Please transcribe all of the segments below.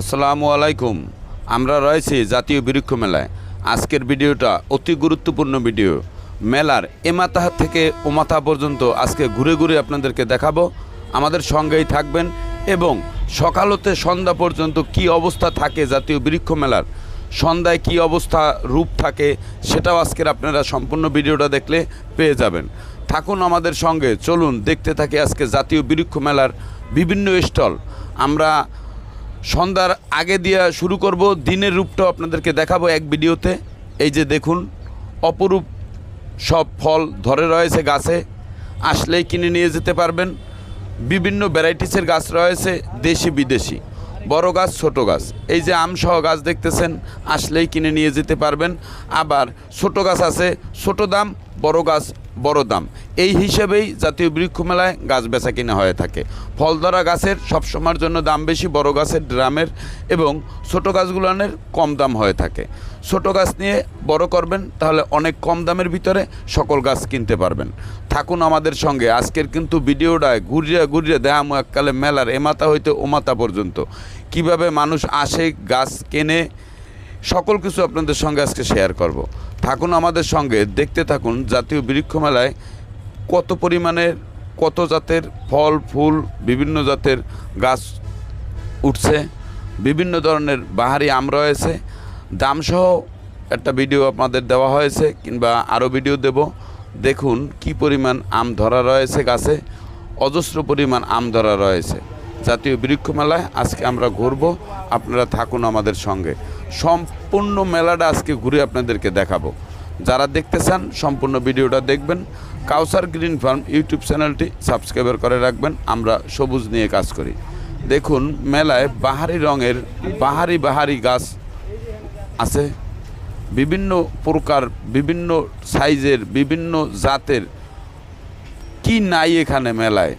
আসসালামু আলাইকুম। আমরা রয়েছি জাতীয় বৃক্ষ মেলায়। আজকের ভিডিওটা অতি গুরুত্বপূর্ণ ভিডিও। মেলার এমাথা থেকে ওমাথা পর্যন্ত আজকে ঘুরে ঘুরে আপনাদেরকে দেখাবো। আমাদের সঙ্গেই থাকবেন এবং সকাল হতে সন্ধ্যা পর্যন্ত কি অবস্থা থাকে জাতীয় বৃক্ষ মেলার, সন্ধ্যায় কি অবস্থা, রূপ থাকে, সেটাও আজকের আপনারা সম্পূর্ণ ভিডিওটা দেখলে পেয়ে যাবেন। থাকুন আমাদের সঙ্গে, চলুন দেখতে থাকি আজকে জাতীয় বৃক্ষ মেলার বিভিন্ন স্টল। আমরা সন্ধ্যার আগে দিয়ে শুরু করব। দিনের রূপটাও আপনাদেরকে দেখাবো এক ভিডিওতে। এই যে দেখুন, অপরূপ সব ফল ধরে রয়েছে গাছে। আসলেই কিনে নিয়ে যেতে পারবেন। বিভিন্ন ভ্যারাইটিসের গাছ রয়েছে, দেশি বিদেশি। বড় গাছ, ছোট গাছ। এই যে আমসহ গাছ দেখতেছেন, আসলেই কিনে নিয়ে যেতে পারবেন। আবার ছোট গাছ আছে, ছোট দাম, বড় গাছ বড় দাম। এই হিসেবেই জাতীয় বৃক্ষ মেলায় গাছ বেচা কিনা হয়ে থাকে। ফল ধরা গাছের সবসময়ের জন্য দাম বেশি, বড় গাছের ড্রামের এবং ছোট গাছগুলোনের কম দাম হয়ে থাকে। ছোট গাছ নিয়ে বড় করবেন, তাহলে অনেক কম দামের ভিতরে সকল গাছ কিনতে পারবেন। থাকুন আমাদের সঙ্গে। আজকের কিন্তু ভিডিওটায় ঘুরিয়ে ঘুরিয়ে দেখামো এককালে মেলার এমাতা হইতে ওমাতা পর্যন্ত। কীভাবে মানুষ আসে, গাছ কেনে, সকল কিছু আপনাদের সঙ্গে আজকে শেয়ার করব। থাকুন আমাদের সঙ্গে, দেখতে থাকুন জাতীয় বৃক্ষ মেলায় কত পরিমাণের, কত জাতের ফল, ফুল, বিভিন্ন জাতের গাছ উঠছে, বিভিন্ন ধরনের বাহারি আম রয়েছে। দামসহ একটা ভিডিও আপনাদের দেওয়া হয়েছে কিংবা আরও ভিডিও দেব। দেখুন কি পরিমাণ আম ধরা রয়েছে গাছে, অজস্র পরিমাণ আম ধরা রয়েছে। জাতীয় বৃক্ষ মেলায় আজকে আমরা ঘুরব। আপনারা থাকুন আমাদের সঙ্গে। সম্পূর্ণ মেলাটা আজকে ঘুরে আপনাদেরকে দেখাবো। যারা দেখতে চান, সম্পূর্ণ ভিডিওটা দেখবেন। কাউসার গ্রিন ফার্ম ইউটিউব চ্যানেলটি সাবস্ক্রাইবার করে রাখবেন। আমরা সবুজ নিয়ে কাজ করি। দেখুন, মেলায় বাহারি রঙের বাহারি বাহারি গাছ আছে। বিভিন্ন প্রকার, বিভিন্ন সাইজের, বিভিন্ন জাতের। কি নাই এখানে মেলায়?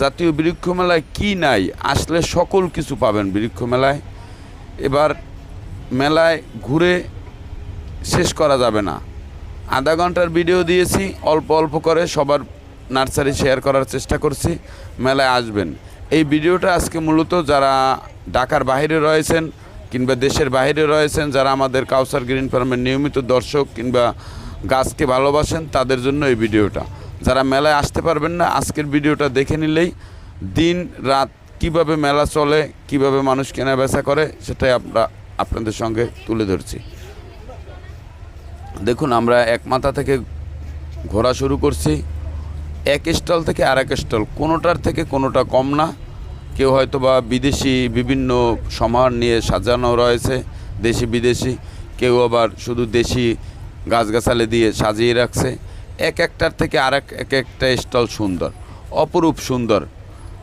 জাতীয় বৃক্ষ মেলায় কি নাই? আসলে সকল কিছু পাবেন বৃক্ষ মেলায় এবার মেলায় ঘুরে শেষ করা যাবে না। আধা ঘণ্টার ভিডিও দিয়েছি, অল্প অল্প করে সবার নার্সারি শেয়ার করার চেষ্টা করছি, মেলায় আসবেন। এই ভিডিওটা আজকে মূলত যারা ঢাকার বাইরে রয়েছেন কিংবা দেশের বাইরে রয়েছেন, যারা আমাদের কাউসার গ্রিন ফার্মের নিয়মিত দর্শক কিংবা গাছকে ভালোবাসেন, তাদের জন্য এই ভিডিওটা। যারা মেলায় আসতে পারবেন না, আজকের ভিডিওটা দেখে নিলেই দিন রাত কীভাবে মেলা চলে, কীভাবে মানুষ কেনা বেচা করে, সেটাই আমরা আপনাদের সঙ্গে তুলে ধরছি। দেখুন, আমরা এক মাথা থেকে ঘোরা শুরু করছি। এক স্টল থেকে আর এক স্টল, কোনোটার থেকে কোনোটা কম না। কেউ হয়তো বা বিদেশি বিভিন্ন সমাহার নিয়ে সাজানো রয়েছে দেশি বিদেশি কেউ আবার শুধু দেশি গাছগাছালি দিয়ে সাজিয়ে রাখছে। এক একটার থেকে আর এক এক একটা স্টল সুন্দর, অপরূপ সুন্দর।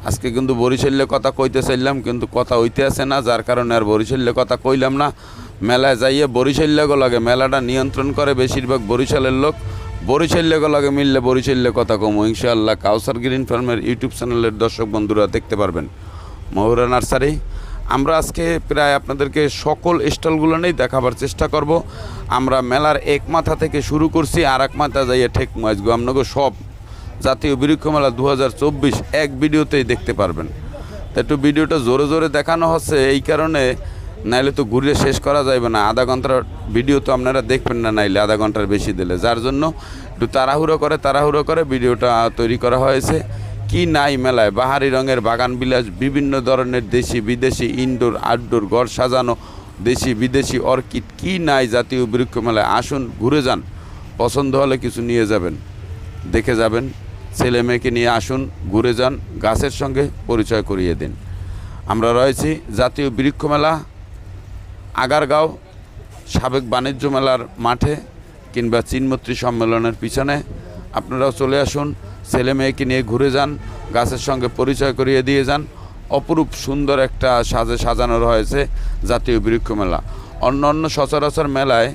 আজকে কিন্তু বরিশাল্যে কথা কইতে চাইলাম, কিন্তু কথা হইতে আছে না, যার কারণে আর বরিশাল্যে কথা কইলাম না। মেলায় যাইয়ে বরিশাল্যগো লাগে মেলাটা নিয়ন্ত্রণ করে বেশিরভাগ বরিশালের লোক। বরিশাল্যগো লাগে মিললে বরিশাল্যে কথা কম। ইনশাআল্লাহ কাউসার গ্রিন ফার্মের ইউটিউব চ্যানেলের দর্শক বন্ধুরা দেখতে পারবেন। মহুরা নার্সারি আমরা আজকে প্রায় আপনাদেরকে সকল স্টলগুলো নেই দেখাবার চেষ্টা করব। আমরা মেলার এক মাথা থেকে শুরু করছি আর এক মাথা যাইয়ে ঠেক মাছগো আপনাকে সব জাতীয় বৃক্ষ মেলা দু এক ভিডিওতেই দেখতে পারবেন। একটু ভিডিওটা জোরে জোরে দেখানো হচ্ছে, এই কারণে নাইলে তো ঘুরে শেষ করা যাবে না। আধা ঘণ্টার ভিডিও তো আপনারা দেখবেন না নাইলে, আধা ঘণ্টার বেশি দিলে। যার জন্য একটু তাড়াহুড়ো করে তাড়াহুড়ো করে ভিডিওটা তৈরি করা হয়েছে। কি নাই মেলায় বাহারি রঙের বাগান বিলাস, বিভিন্ন ধরনের দেশি বিদেশি ইনডোর, আউটডোর ঘর সাজানো, দেশি বিদেশি অর্কিড, কি নাই জাতীয় বৃক্ষ মেলায় আসুন, ঘুরে যান। পছন্দ হলে কিছু নিয়ে যাবেন। দেখে যাবেন, ছেলে মেয়েকে নিয়ে আসুন, ঘুরে যান, গাছের সঙ্গে পরিচয় করিয়ে দিন। আমরা রয়েছি জাতীয় বৃক্ষ মেলা আগারগাঁও, সাবেক বাণিজ্য মেলার মাঠে কিংবা চিনমত্রী সম্মেলনের পিছনে। আপনারাও চলে আসুন ছেলে মেয়েকে নিয়ে ঘুরে যান, গাছের সঙ্গে পরিচয় করিয়ে দিয়ে যান। অপরূপ সুন্দর একটা সাজে সাজানো রয়েছে জাতীয় বৃক্ষ মেলা অন্য অন্য সচরাচর মেলায়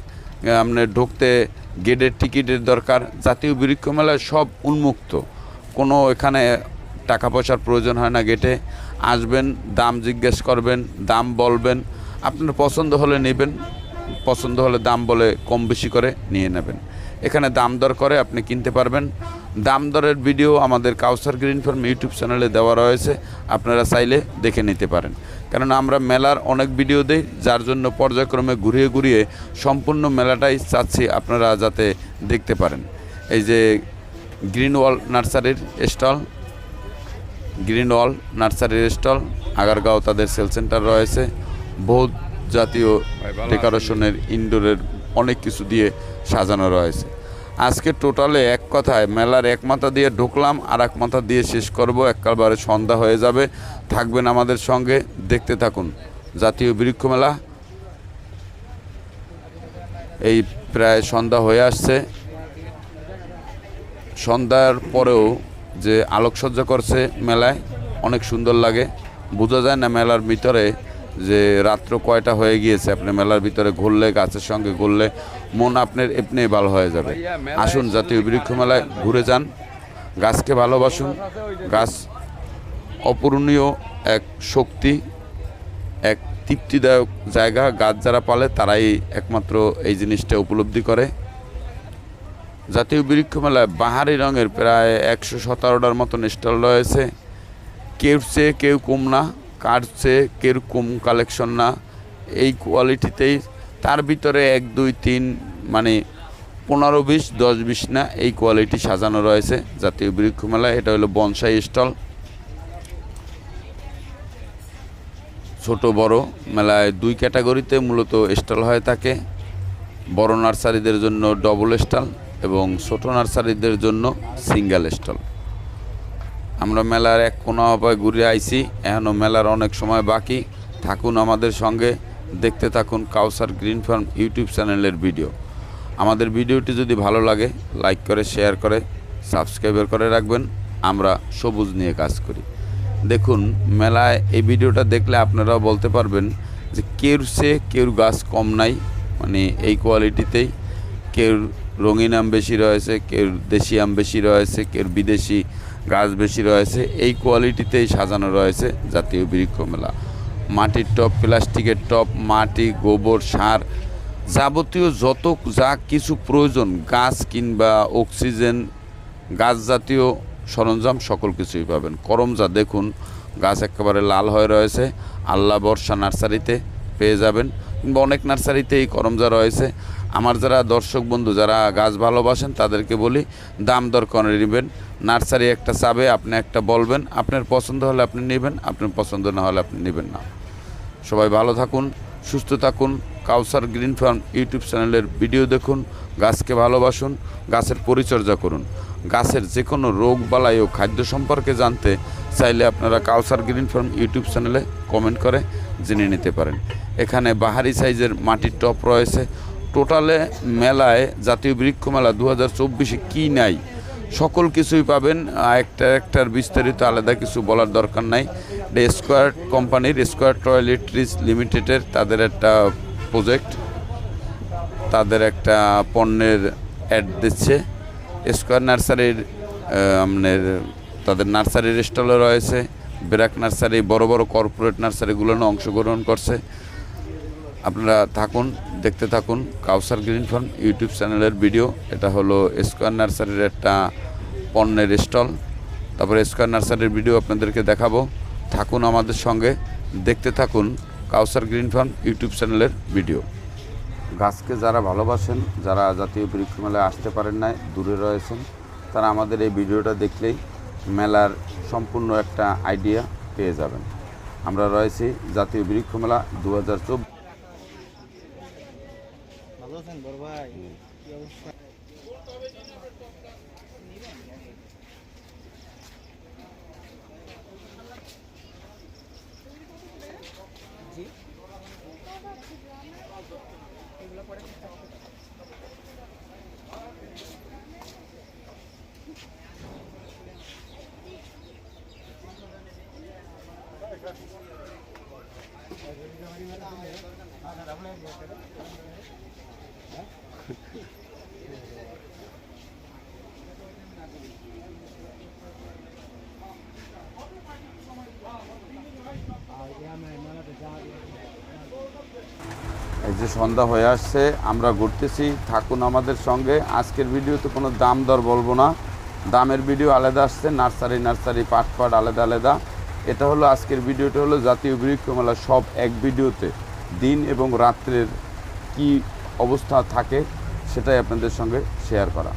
আপনি ঢুকতে গেটের টিকিটের দরকার। জাতীয় বৃক্ষ মেলায় সব উন্মুক্ত। কোনো এখানে টাকা পয়সার প্রয়োজন হয় না গেটে। আসবেন, দাম জিজ্ঞেস করবেন, দাম বলবেন। আপনার পছন্দ হলে নেবেন, পছন্দ হলে দাম বলে কম বেশি করে নিয়ে নেবেন। এখানে দাম দর করে আপনি কিনতে পারবেন। দাম দরের ভিডিও আমাদের কাউসার গ্রিন ফার্ম ইউটিউব চ্যানেলে দেওয়া রয়েছে আপনারা চাইলে দেখে নিতে পারেন। কেননা আমরা মেলার অনেক ভিডিও দিই যার জন্য পর্যায়ক্রমে ঘুরিয়ে ঘুরিয়ে সম্পূর্ণ মেলাটাই চাচ্ছি আপনারা যাতে দেখতে পারেন। এই যে গ্রিন ওয়াল নার্সারির স্টল গ্রিন ওয়াল নার্সারির স্টল আগারগাঁও তাদের সেল সেন্টার রয়েছে। বহুত জাতীয় ডেকোরেশনের ইনডোরের অনেক কিছু দিয়ে সাজানো রয়েছে। আজকে টোটালে এক কথায় মেলার এক মাথা দিয়ে ঢুকলাম, আর এক মাথা দিয়ে শেষ করব। একবারে সন্ধ্যা হয়ে যাবে। থাকবেন আমাদের সঙ্গে। দেখতে থাকুন। জাতীয় বৃক্ষ মেলা। এই প্রায় সন্ধ্যা হয়ে আসছে। সন্ধ্যার পরেও যে আলোকসজ্জা করছে মেলায়, অনেক সুন্দর লাগে। বোঝা যায় না মেলার ভিতরে যে রাত্র কয়টা হয়ে গিয়েছে। আপনি মেলার ভিতরে ঘুরলে, গাছের সঙ্গে ঘুরলে মন আপনার এমনি ভালো হয়ে যাবে। আসুন জাতীয় বৃক্ষ মেলায় ঘুরে যান, গাছকে ভালোবাসুন, গাছ অপূরণীয় এক শক্তি, এক তৃপ্তিদায়ক জায়গা, গাছ যারা পালে তারাই একমাত্র এই জিনিসটা উপলব্ধি করে। জাতীয় বৃক্ষ মেলায় বাহারি রঙের প্রায় একশো সতেরোটার মতন স্টল রয়েছে। কেউ চেয়ে কেউ কম না, কার চেয়ে কেউ কম কালেকশন না, এই কোয়ালিটিতেই তার ভিতরে এক, দুই, তিন মানে পনেরো বিশ, দশ বিশ না, এই কোয়ালিটি সাজানো রয়েছে জাতীয় বৃক্ষ মেলায় এটা হলো বনসাই স্টল। ছোট, বড় মেলায় দুই ক্যাটাগরিতে মূলত স্টল হয়ে থাকে। বড় নার্সারিদের জন্য ডবল স্টল এবং ছোট নার্সারিদের জন্য সিঙ্গেল স্টল। আমরা মেলার এক কোনো অপায় ঘুরে আইছি। এখনও মেলার অনেক সময় বাকি। থাকুন আমাদের সঙ্গে। দেখতে থাকুন কাউসার গ্রিন ফার্ম ইউটিউব চ্যানেলের ভিডিও। আমাদের ভিডিওটি যদি ভালো লাগে, লাইক করে, শেয়ার করে, সাবস্ক্রাইবার করে রাখবেন। আমরা সবুজ নিয়ে কাজ করি। দেখুন, মেলায় এই ভিডিওটা দেখলে আপনারাও বলতে পারবেন যে কেউর সে কেউর গাছ কম নাই মানে এই কোয়ালিটিতেই। কেউ রঙিন আম বেশি রয়েছে কেউ দেশি আম বেশি রয়েছে কেউ বিদেশি গাছ বেশি রয়েছে, এই কোয়ালিটিতেই সাজানো রয়েছে জাতীয় বৃক্ষ মেলা। মাটির টপ প্লাস্টিকের টপ মাটি, গোবর, সার যাবতীয় যত যা কিছু প্রয়োজন, গাছ কিংবা অক্সিজেন, গাছ জাতীয় সরঞ্জাম, সকল কিছুই পাবেন। করমজা দেখুন, গাছ একেবারে লাল হয়ে রয়েছে আল্লাহ বর্ষা নার্সারিতে পেয়ে যাবেন, কিংবা অনেক নার্সারিতে এই করমজা রয়েছে। আমার যারা দর্শক বন্ধু, যারা গাছ ভালোবাসেন, তাদেরকে বলি, দাম দর করে নেবেন। নার্সারি একটা চাবে, আপনি একটা বলবেন, আপনার পছন্দ হলে আপনি নেবেন, আপনার পছন্দ না হলে আপনি নেবেন না। সবাই ভালো থাকুন, সুস্থ থাকুন। কাউসার গ্রিন ফার্ম ইউটিউব চ্যানেলের ভিডিও দেখুন, গাছকে ভালোবাসুন, গাছের পরিচর্যা করুন। গাছের যে কোনো রোগ, বালাই ও খাদ্য সম্পর্কে জানতে চাইলে আপনারা কাউসার গ্রিন ফার্ম ইউটিউব চ্যানেলে কমেন্ট করে জেনে নিতে পারেন। এখানে বাহারি সাইজের মাটির টপ রয়েছে। টোটালে মেলায় জাতীয় বৃক্ষ মেলা দু হাজার চব্বিশে কী নাই? সকল কিছুই পাবেন একটা একটার বিস্তারিত আলাদা কিছু বলার দরকার নাই। স্কোয়ার কোম্পানির স্কোয়ার টয়লেট্রিজ লিমিটেডের তাদের একটা প্রজেক্ট তাদের একটা পণ্যের অ্যাড দিচ্ছে। স্কোয়ার নার্সারির আপনার, তাদের নার্সারির স্টলও রয়েছে। ব্র্যাক নার্সারি বড় বড় কর্পোরেট নার্সারিগুলো অংশগ্রহণ করছে। আপনারা থাকুন দেখতে থাকুন কাউসার গ্রিন ফার্ম ইউটিউব চ্যানেলের ভিডিও। এটা হলো স্কোয়ার নার্সারির একটা পণ্যের স্টল। তারপরে স্কোয়ার নার্সারির ভিডিও আপনাদেরকে দেখাবো। থাকুন আমাদের সঙ্গে। দেখতে থাকুন কাউসার গ্রিন ফার্ম ইউটিউব চ্যানেলের ভিডিও। গাছকে যারা ভালোবাসেন, যারা জাতীয় বৃক্ষ মেলায় আসতে পারেন না দূরে রয়েছেন, তারা আমাদের এই ভিডিওটা দেখলেই মেলার সম্পূর্ণ একটা আইডিয়া পেয়ে যাবেন। আমরা রয়েছি জাতীয় বৃক্ষ মেলা দু হাজার চব্বিশ ভালো আছেন বড় ভাই? কি অবস্থা? এই যে সন্ধ্যা হয়ে আসছে, আমরা ঘুরতেছি। থাকুন আমাদের সঙ্গে। আজকের ভিডিওতে কোনো দাম দর বলব না। দামের ভিডিও আলাদা আসছে, নার্সারি নার্সারি, পাট পাট আলাদা আলাদা। এটা হলো আজকের ভিডিওটা হলো জাতীয় বৃক্ষ মেলা সব এক ভিডিওতে। দিন এবং রাত্রের কি অবস্থা থাকে, সেটাই আপনাদের সঙ্গে শেয়ার করা।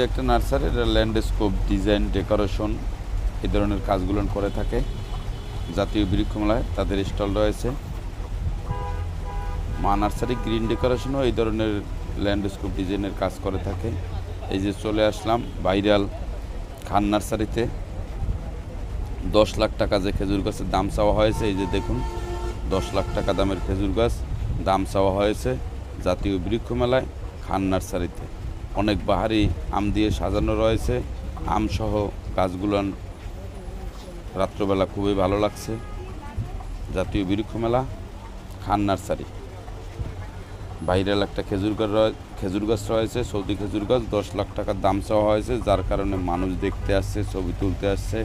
যে একটা নার্সারি, এটা ল্যান্ডস্কোপ ডিজাইন, ডেকোরেশন, এই ধরনের কাজগুলো করে থাকে। জাতীয় বৃক্ষমেলায় তাদের স্টল রয়েছে। মা নার্সারি, গ্রিন ডেকোরেশনও এই ধরনের ল্যান্ডস্কোপ ডিজাইনের কাজ করে থাকে। এই যে চলে আসলাম ভাইরাল খান নার্সারিতে। দশ লাখ টাকা যে খেজুর গাছের দাম চাওয়া হয়েছে, এই যে দেখুন, দশ লাখ টাকা দামের খেজুর গাছ দাম চাওয়া হয়েছে জাতীয় বৃক্ষ মেলায় খান নার্সারিতে। অনেক বাহারি আম দিয়ে সাজানো রয়েছে। আমসহ গাছগুলো রাত্রবেলা খুবই ভালো লাগছে। জাতীয় বৃক্ষ মেলা, খান নার্সারি। ভাইরাল একটা খেজুর গাছ খেজুর গাছ রয়েছে, সৌদি খেজুর গাছ। দশ লাখ টাকার দাম চাওয়া হয়েছে, যার কারণে মানুষ দেখতে আসছে, ছবি তুলতে আসছে।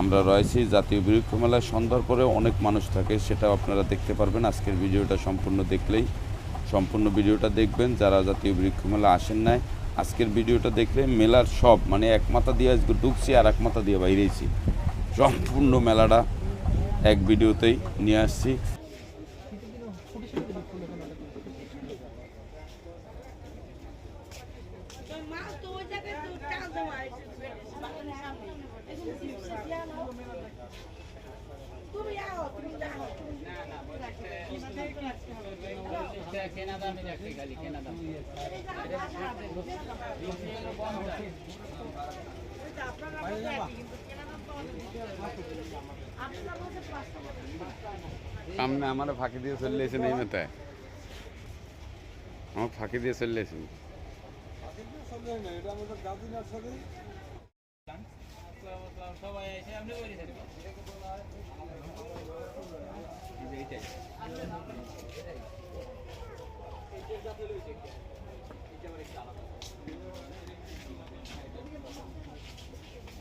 আমরা রয়েছি জাতীয় বৃক্ষ মেলায়। সন্ধ্যার পরে অনেক মানুষ থাকে, সেটাও আপনারা দেখতে পারবেন। আজকের ভিডিওটা সম্পূর্ণ দেখলেই সম্পূর্ণ ভিডিওটা দেখবেন। যারা জাতীয় বৃক্ষ মেলা আসেন নাই, আজকের ভিডিওটা দেখলে মেলার সব মানে এক মাথা দিয়ে আজকে ঢুকছি আর এক মাথা দিয়ে বাইরেছি। সম্পূর্ণ মেলাটা এক ভিডিওতেই নিয়ে আসছি মা তো ওই জায়গায় তো টাল দেওয়া তুমি আও তুমি যাও সামনে আমার ফাঁকি দিয়ে চলে এসেছেন এই মেতায় আমার ফাঁকি দিয়ে চলে এসেছেন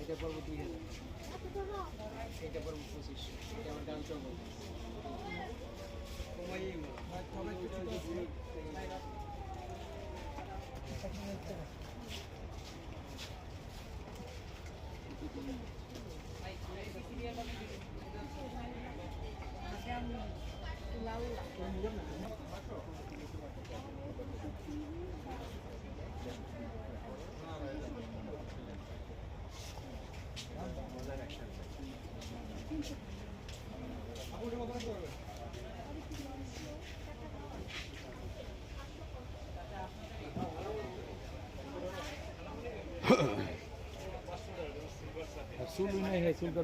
এটা পড়ব দুই হাজার। এটা পড়ব পঁচিশ। এটা আমার দাম চলবো। Thank you. सुल में है सुल कर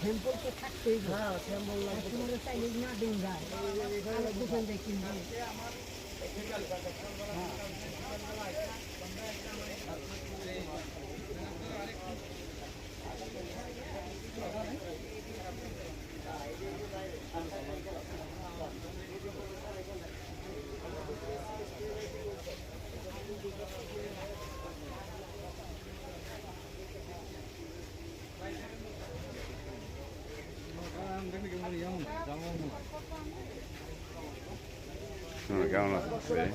স্যাম্পল তো থাকতেই হ্যাঁ। স্যাম্পল লাগবে। তোমাদের চাইলে না দিন যায় দোকান থেকে কিনবে legal lá. Né?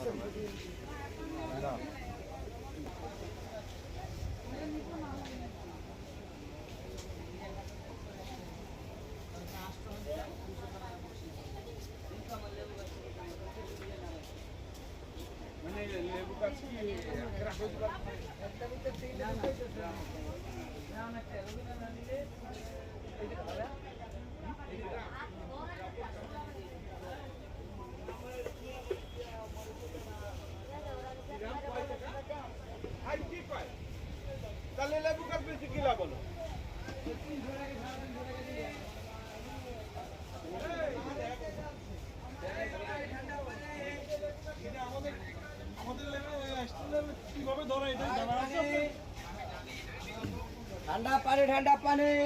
money.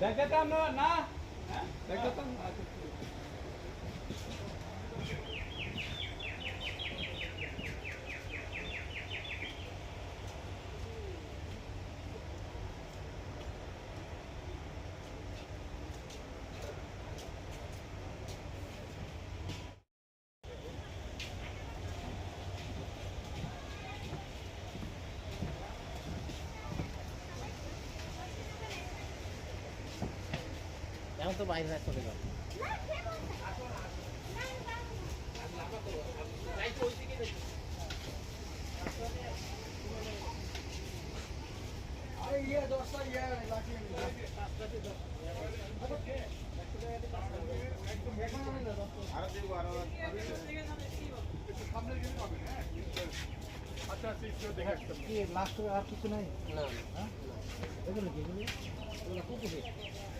দেখাতাম না? না দেখাতাম এখন তো বাইরে চলে যাবে কি লাস্ট আর কিছু নাই না এগুলো কি এগুলো এগুলো কুকুরে ওনার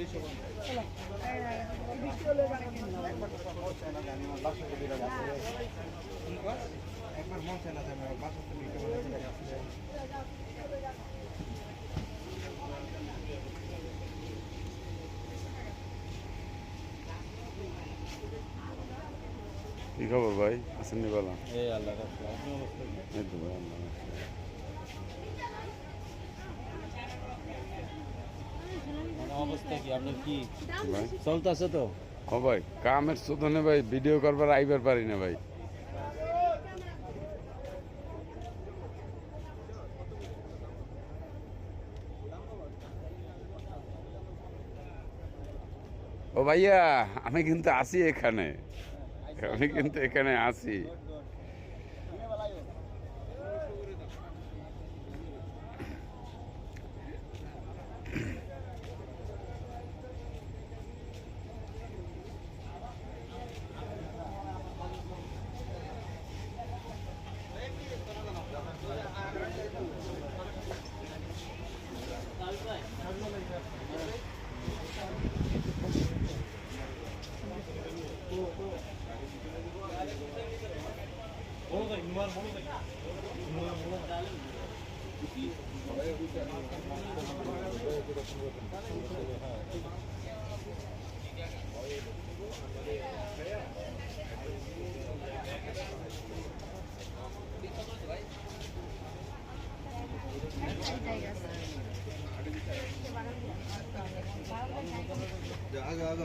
কি খবর ভাই? আছেন নি বলা? এই আল্লাহ এই তো ভাই আল্লাহ অবস্থা কি? আপনার কি? চলতেছে তো? ও ভাই কামের শোধনে ভাই ভিডিও করবার আইবার পারি না ভাই। ও ভাইয়া আমি কিন্তু আসি এখানে। আমি কিন্তু এখানে আসি।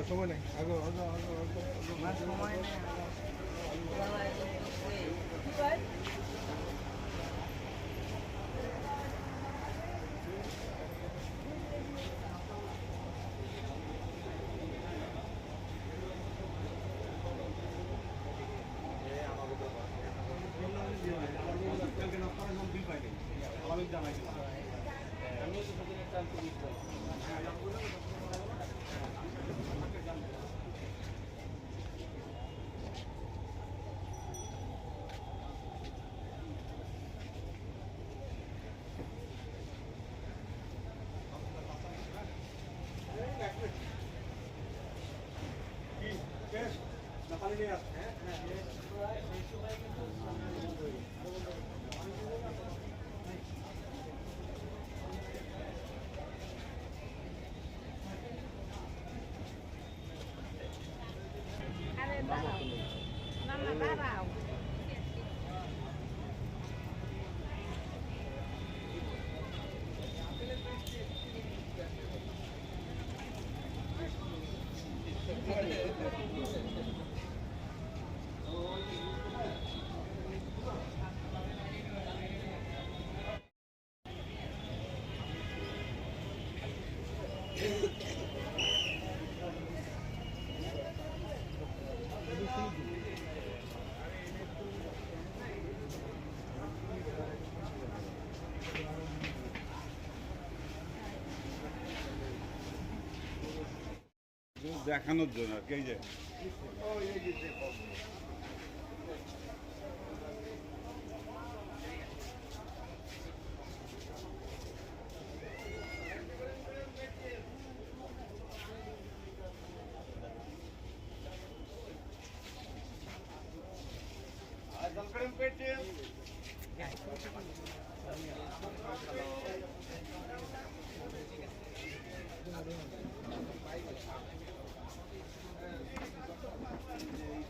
সময় নেই আগো আগো আগো আগো আরে দেখানোর জন্য আর কি যে।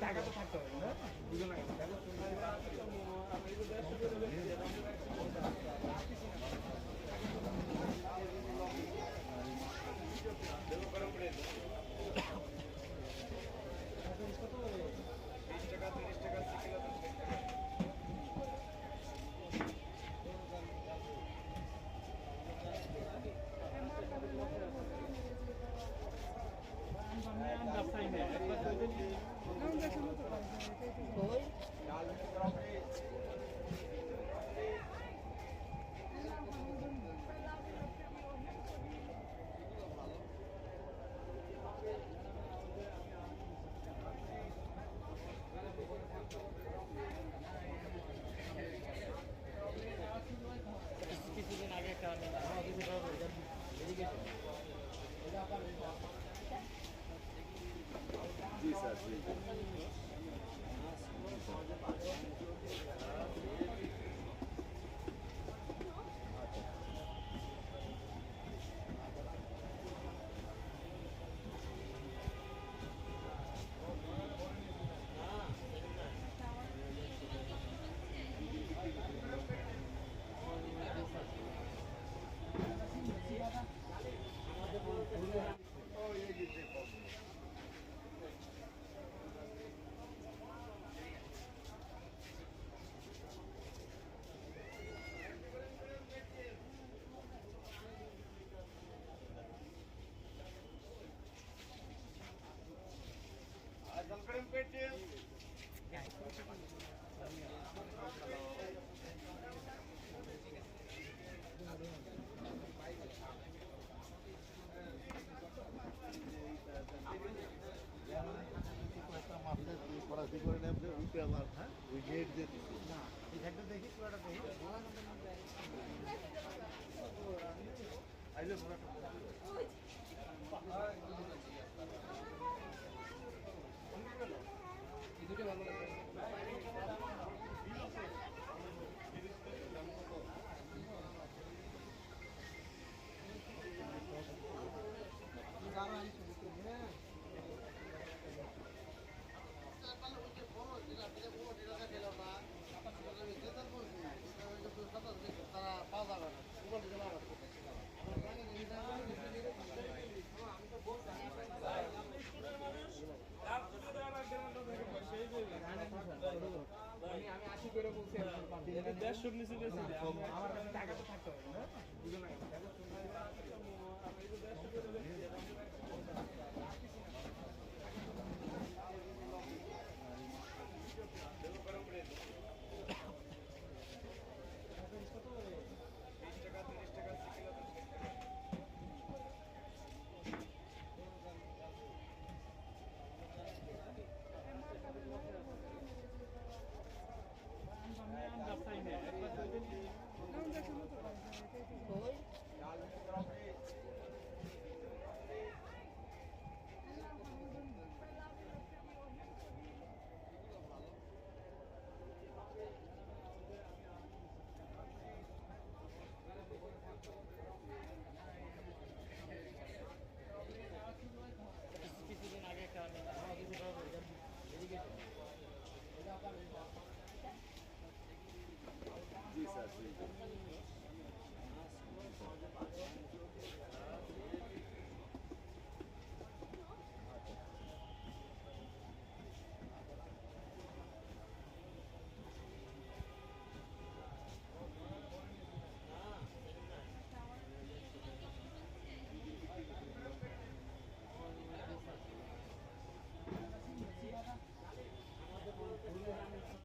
টাকা তো থাকতে উঠে হ্যাঁ ওই গেট দিয়ে দেখি পুরোটা দেখি আইলে পুরোটা আমি আমি আশি করে বলছি দেড়শো নিচে আমার কাছে টাকা তো থাকতে হবে না।